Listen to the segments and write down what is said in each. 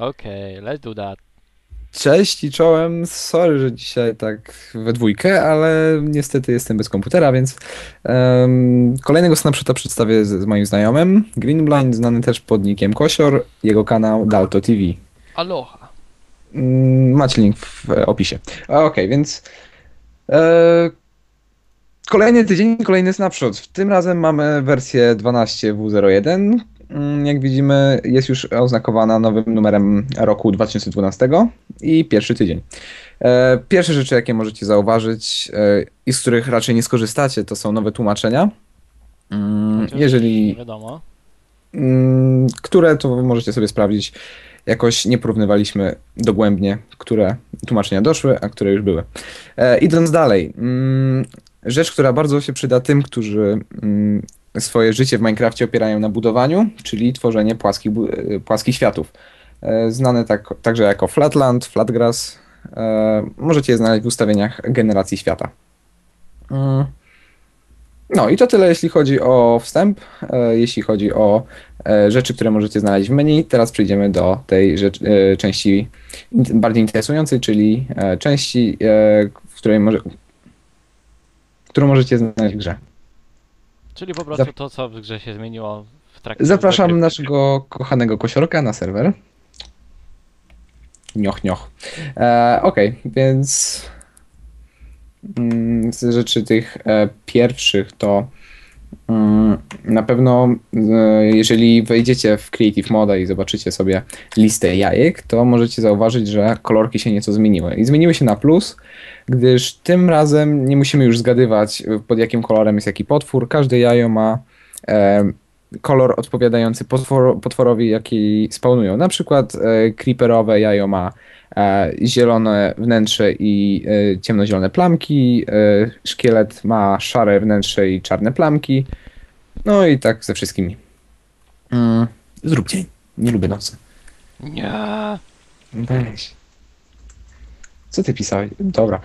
Okay, let's do that. Cześć i czołem. Sorry, że dzisiaj tak we dwójkę, ale niestety jestem bez komputera, więc em, kolejnego snapshota przedstawię z, z moim znajomym. Greenblind, znany też pod nickiem Kosior, jego kanał Dalto TV. Aloha. Mm, Macie link w opisie. Okej, więc e, kolejny tydzień, kolejny snapshot. Tym razem mamy wersję 12W01. Mm, Jak widzimy, jest już oznakowana nowym numerem roku 2012 i pierwszy tydzień. E, Pierwsze rzeczy, jakie możecie zauważyć e, i z których raczej nie skorzystacie, to są nowe tłumaczenia. Mm, Jeżeli wiadomo. Mm, które to możecie sobie sprawdzić. Jakoś nie porównywaliśmy dogłębnie, które tłumaczenia doszły, a które już były. E, idąc dalej, rzecz, która bardzo się przyda tym, którzy swoje życie w Minecrafcie opierają na budowaniu, czyli tworzenie płaskich, e, płaskich światów. E, znane tak, także jako Flatland, Flatgrass. E, możecie je znaleźć w ustawieniach generacji świata. Mm. No i to tyle, jeśli chodzi o wstęp, jeśli chodzi o rzeczy, które możecie znaleźć w menu. Teraz przejdziemy do tej rzecz, części bardziej interesującej, czyli części, w której może, którą możecie znaleźć w grze. Czyli po prostu Zap- to, co w grze się zmieniło w trakcie Zapraszam rozgrywki. naszego kochanego kosiorka na serwer. Nioch, nioch. E, Okej, więc mm, z rzeczy tych e, pierwszych to na pewno e, jeżeli wejdziecie w Creative Mode i zobaczycie sobie listę jajek, to możecie zauważyć, że kolorki się nieco zmieniły. I zmieniły się na plus, gdyż tym razem nie musimy już zgadywać pod jakim kolorem jest jaki potwór. Każde jajo ma e, kolor odpowiadający potwor, potworowi, jaki spawnują. Na przykład e, creeperowe jajo ma e, zielone wnętrze i e, ciemnozielone plamki, e, szkielet ma szare wnętrze i czarne plamki. No i tak ze wszystkimi. Mm, zrób dzień. Nie lubię nocy. Nie. Weź. Co ty pisałeś? Dobra.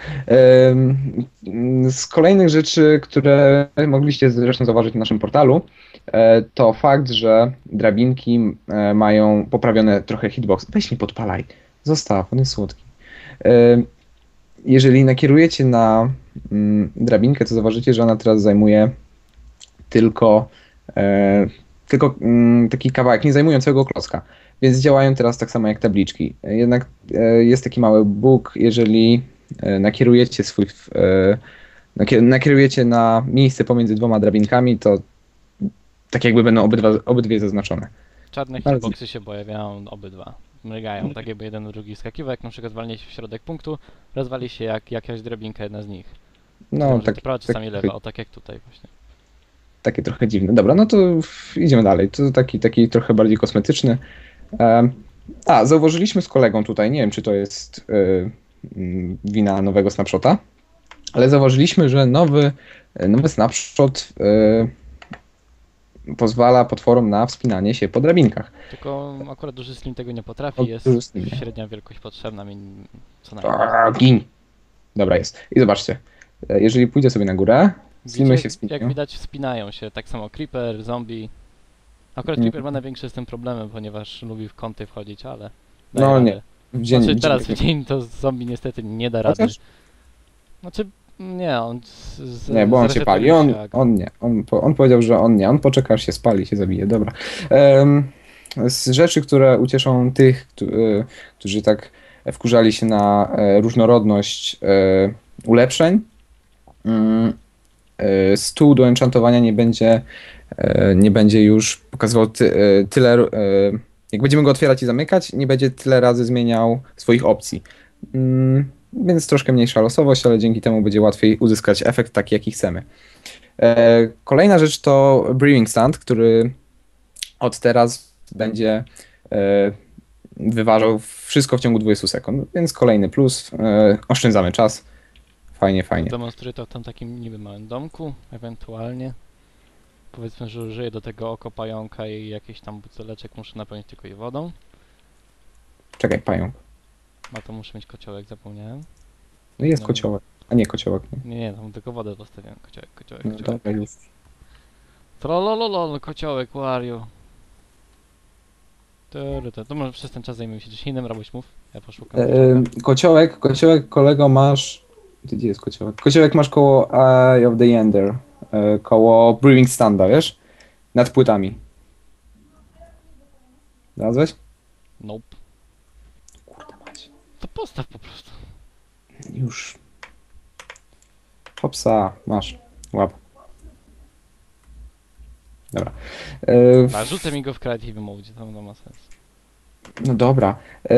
Z kolejnych rzeczy, które mogliście zresztą zauważyć na naszym portalu, e, to fakt, że drabinki e, mają poprawione trochę hitbox. Weź nie podpalaj. Zostaw, on jest słodki. Jeżeli nakierujecie na mm, drabinkę, to zauważycie, że ona teraz zajmuje tylko, e, tylko mm, taki kawałek, nie zajmują całego klocka. Więc działają teraz tak samo jak tabliczki. Jednak e, jest taki mały bóg, jeżeli e, nakierujecie swój. e, nakier- Nakierujecie na miejsce pomiędzy dwoma drabinkami, to tak jakby będą obydwa, obydwie zaznaczone. Czarne hitboxy się pojawiają obydwa. Mrygają, tak jakby jeden drugi skakiwał, jak na przykład walnie się w środek punktu, rozwali się jak jakaś drabinka jedna z nich. No, No, tak, prawa, czasami tak, lewa, o tak jak tutaj właśnie. Takie trochę dziwne. Dobra, no to idziemy dalej. To taki, taki trochę bardziej kosmetyczny. A, zauważyliśmy z kolegą tutaj, nie wiem czy to jest e, mm, wina nowego snapshota, ale zauważyliśmy, że nowy, e, nowy snapshot e, pozwala potworom na wspinanie się po drabinkach. Tylko akurat duży slim tego nie potrafi, jest średnia wielkość potrzebna mi co najmniej. Gin! Dobra, jest. I zobaczcie, e, jeżeli pójdę sobie na górę, Widzicie, się wspinają. Jak widać wspinają się, tak samo creeper, zombie. Akurat creeper ma największy z tym problemy, ponieważ lubi w kąty wchodzić, ale... No daje nie, radę. w dzień, Znaczy w teraz w dzień- dzień to zombie niestety nie da rady. Chociaż Znaczy, nie, on z, z, Nie, bo on się zresetuje pali. On, jak- on nie. On, po- on powiedział, że on nie. On poczeka, aż się spali, się zabije. Dobra. Em, z rzeczy, które ucieszą tych, któ- e, którzy tak wkurzali się na e, różnorodność e, ulepszeń, mm, stół do enchantowania nie będzie, e, nie będzie już pokazywał ty, e, tyle. e, Jak będziemy go otwierać i zamykać, nie będzie tyle razy zmieniał swoich opcji. Mm, Więc troszkę mniejsza losowość, ale dzięki temu będzie łatwiej uzyskać efekt taki, jaki chcemy. E, Kolejna rzecz to Brewing Stand, który od teraz będzie e, wyważał wszystko w ciągu 20 sekund, więc kolejny plus. e, Oszczędzamy czas. Fajnie, fajnie. Demonstruję to w tym takim niby małym domku, ewentualnie. Powiedzmy, że użyję do tego oko pająka i jakiś tam buteleczek muszę napełnić tylko je wodą. Czekaj, pająk. A to muszę mieć kociołek, zapomniałem. No jest No. kociołek. A nie, kociołek. Nie. Nie, nie, tam tylko wodę postawiłem. Kociołek, kociołek, No kociołek. dobra, już. Trolololol, kociołek, Wario. To, może przez ten czas zajmiemy się czymś innym, robić mów. Ja poszukam. E, kociołek, kociołek, kolego masz... Ty, Gdzie jest kociołek? Kociołek masz koło Eye of the Ender. E, koło Brewing Standa, wiesz? Nad płytami. Znalazłeś? Nope. Kurde mać. To postaw po prostu. Już. Hopsa, masz. Łap. Dobra. Rzucę mi go w Creative Mode, tam to ma sens. No dobra. E,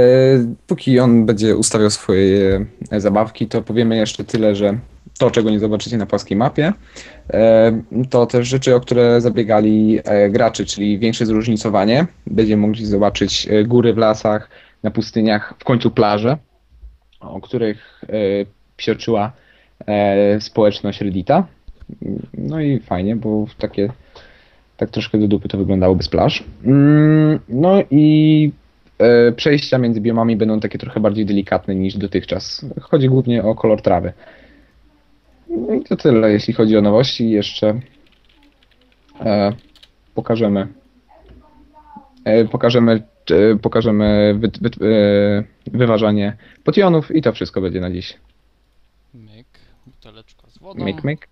póki on będzie ustawiał swoje e, zabawki, to powiemy jeszcze tyle, że to, czego nie zobaczycie na płaskiej mapie, e, to też rzeczy, o które zabiegali gracze, czyli większe zróżnicowanie. Będziemy mogli zobaczyć góry w lasach, na pustyniach, w końcu plaże, o których psioczyła społeczność Reddita. No i fajnie, bo takie tak troszkę do dupy to wyglądało bez plaż. Mm, No i przejścia między biomami będą takie trochę bardziej delikatne niż dotychczas. Chodzi głównie o kolor trawy. No i to tyle, jeśli chodzi o nowości. Jeszcze e, pokażemy e, pokażemy e, pokażemy wy, wy, e, wyważanie potionów i to wszystko będzie na dziś. Myk, buteleczka z wodą, Myk, myk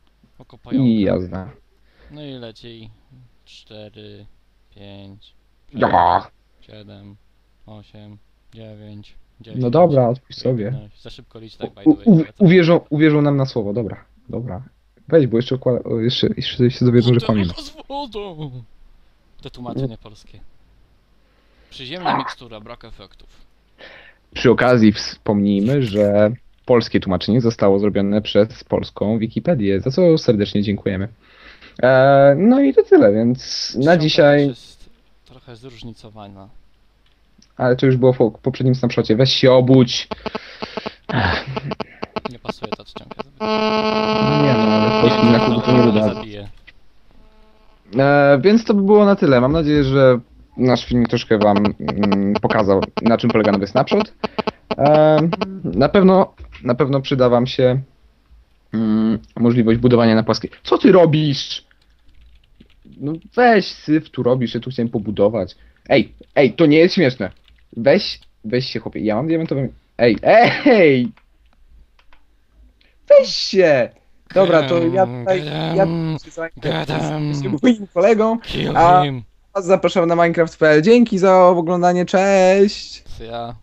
i jazda. No i leci 4, 5, Ja. 7, 8, 9, 10. No dobra, odpuść sobie. 11. Za szybko licz tak by U, the way. u, ale to- uwierzą, uwierzą nam na słowo, dobra, dobra. Weź, bo jeszcze, układa- o, jeszcze, jeszcze się dowiedzą, że pamiętam. Z wodą! To tłumaczenie polskie. Przyziemna mikstura, brak efektów. Przy okazji wspomnijmy, że polskie tłumaczenie zostało zrobione przez polską Wikipedię, za co serdecznie dziękujemy. E, no i to tyle, więc na Ściąga dzisiaj, jest trochę zróżnicowana. Ale to już było w po- poprzednim snapshocie, weź się obudź. Nie pasuje ta czcionka. No nie no, ale w polskim języku to nie zabije. E, więc to by było na tyle. Mam nadzieję, że nasz filmik troszkę Wam mm, pokazał, na czym polega nowy snapshot. E, na pewno, na pewno przyda Wam się mm, możliwość budowania na płaskiej. Co ty robisz? No weź syf, tu robisz, ja tu chciałem pobudować. Ej, ej, to nie jest śmieszne. Weź, weź się chłopie, ja mam diamentową... Ej, ej! Weź się! Dobra, to ja tutaj... Ja się zajmę z moim kolegą. Kill A- him. Was zapraszam na Minecraft.pl. Dzięki za oglądanie, cześć! Ja.